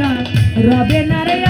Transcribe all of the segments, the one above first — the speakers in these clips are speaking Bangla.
না রবে না রে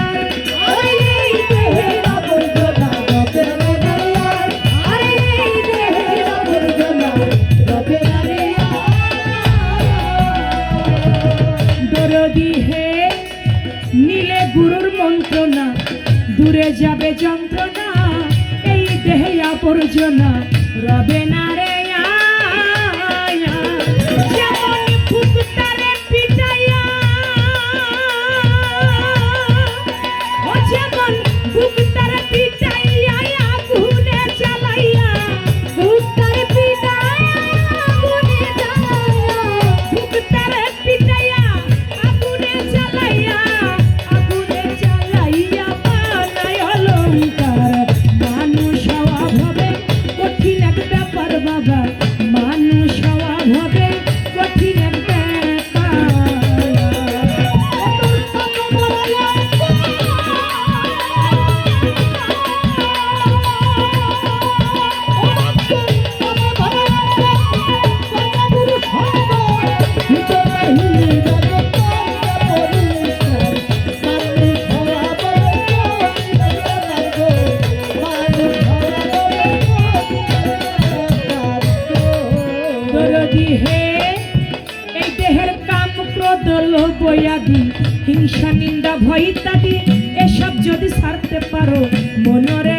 ছাড়তে পারো মনরে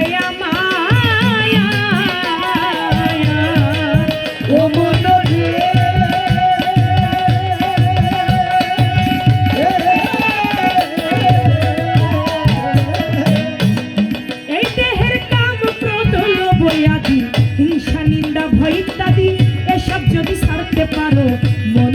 হিংসা নিন্দা ভয় ইত্যাদি এসব যদি ছাড়তে পারো মন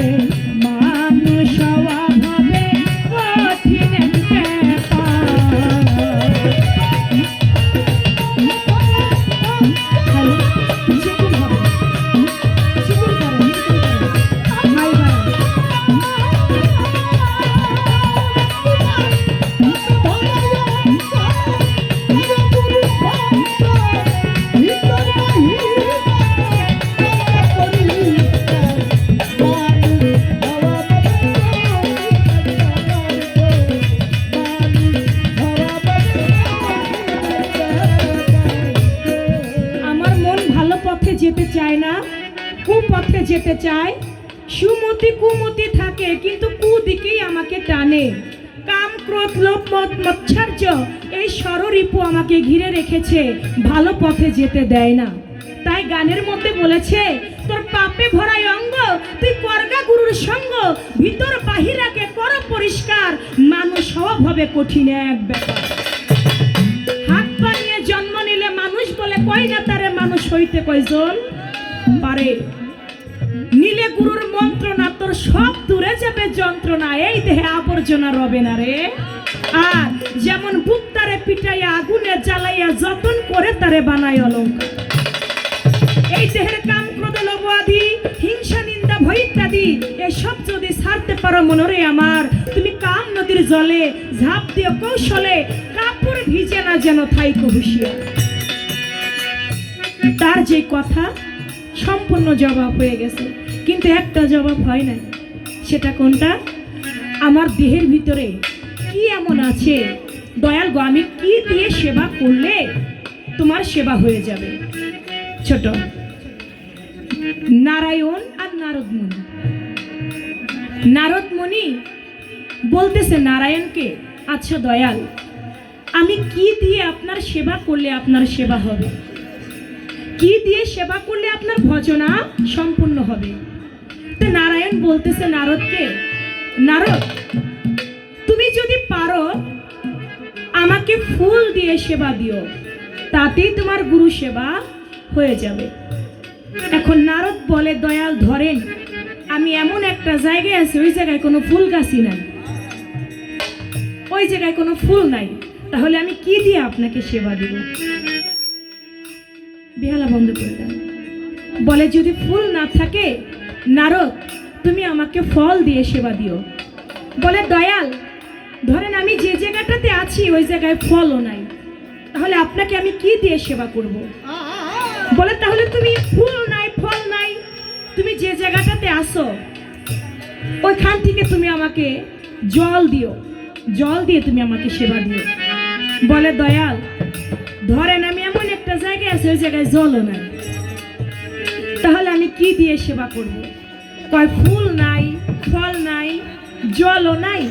name. চাই সুমতি কুমতি থাকে, কিন্তু কুদিকেই আমাকে টানে। কাম, ক্রোধ, লোভ মত মৎসার্য, এই সররিপু আমাকে ঘিরে রেখেছে, ভালো পথে যেতে দেয় না। তাই গানের মধ্যে বলেছে, তোর পাপে ভরাই অঙ্গ, তুই করগা গুরুর সঙ্গ, ভিতর বাহিরাকে কর পরিষ্কার, মানুষ হওয়া ভাবে কঠিন এক ব্যাপার। হাত পা নিয়ে জন্ম নিলে মানুষ বলে, কয় না তারে মানুষ হইতে কয়জন পারে? নীলে গুরুর মন্ত্রণা, তোর সব দূরে যাবে যন্ত্রণা, এই দেহে আবর্জনা রবে না রে। আর যেমন বুক তারে পিটাইয়া, আগুনে জ্বালাইয়া যতন করে তারে বানায় অলঙ্কার। এই দেহের কাম ক্রোধ লোভ আদি হিংসা, নিন্দা, ভয় ইত্যাদি, এসব যদি ছাড়তে পারো মনরে আমার, তুমি কাম নদীর জলে, ঝাঁপ দিও কৌশলে, কাপড় ভিজে না যেন থাইকো হুঁশিয়ার। তার যে কথা, সম্পূর্ণ জবাব হয়ে গেছে। কিন্তু একটা জবাব হয় নাই। সেটা কোনটা? আমার দেহের ভিতরে কি এমন আছে? দয়াল গো, আমি কি দিয়ে সেবা করলে তোমার সেবা হয়ে যাবে? ছোট। নারায়ণ আর নারদমণি। নারদমণি বলতেছে, নারায়ণকে আচ্ছা দয়াল, আমি কি দিয়ে আপনার সেবা করলে আপনার সেবা হবে? কি দিয়ে সেবা করলে আপনার ভজনা সম্পূর্ণ হবে? তো নারায়ণ বলতেছে নারদকে, নারদ, তুমি যদি পারো, আমাকে ফুল দিয়ে সেবা দিও, তাতেই তোমার গুরু সেবা হয়ে যাবে। এখন নারদ বলে, দয়াল, ধরেন, আমি এমন একটা জায়গায় আছি, ওই জায়গায় কোনো ফুল গাছই নাই। ওই জায়গায় কোনো ফুল নাই, তাহলে আমি কি দিয়ে আপনাকে সেবা দিব? বেহালা বন্ধ করে দেন। বলে, যদি ফুল না থাকে নারদ, তুমি আমাকে ফল দিয়ে সেবা দিও। বলে, দয়াল, ধরেন আমি যে জায়গাটাতে আছি, ওই জায়গায় ফলও নাই। তাহলে আপনাকে আমি কি দিয়ে সেবা করব? বলে, তাহলে তুমি ফুল নাই, ফল নাই। তুমি যে জায়গাটাতে আসো ওইখান থেকে তুমি আমাকে জল দিও। জল দিয়ে তুমি আমাকে সেবা দিও। বলে, দয়াল, ধরেন আমি এমন একটা জায়গায় আছি, ওই জায়গায় জলও নাই। তাহলে আমি কি দিয়ে সেবা করব? কয়, ফুল নাই, ফল নাই, জলও নাই।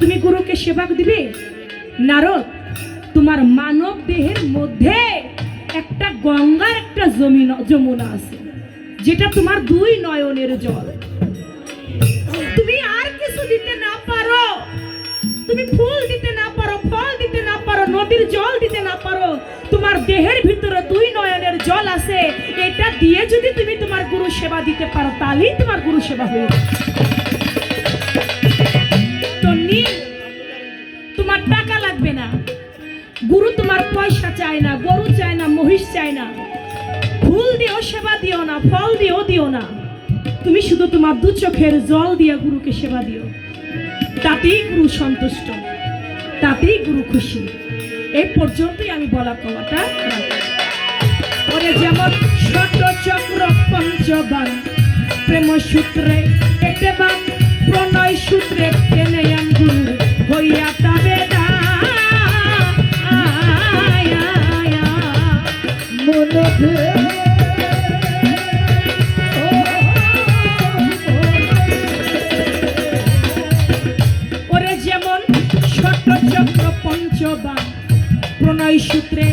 তুমি গুরুকে সেবা দিবে? নারদ, তোমার মানব দেহের মধ্যে একটা গঙ্গার একটা জমিন, যমুনা আছে, যেটা তোমার দুই নয়নের জল। তুমি আর কিছু দিতে না পারো। তুমি ফুল দিতে না পারো, ফল দিতে না পারো, নদীর জল দিতে না পারো। তোমার দেহের ভিতরে দুই নয়নের জল আছে, এটা দিয়ে যদি তুমি তোমার গুরু সেবা দিতে পারো, তাহলেই তোমার গুরু সেবা হয়ে তোমার টাকা লাগবে না। গুরু তোমার পয়সা চায় না, গরু চায় না, মহিষ চায় না। ফুল দিও সেবা দিও না, ফল দিও দিও না। তুমি শুধু তোমার দু চোখের জল দিয়ে গুরুকে সেবা দিও। তাতেই গুরু সন্তুষ্ট, তাতেই গুরু খুশি। এই পর্যন্তই আমি বলা কমাটা পরে যেমন ষট চক্র পঞ্চবান প্রেম সূত্রে এতে প্রণয় সূত্রে টেনে আন গুরু হইয়া তবে মনে সূত্রে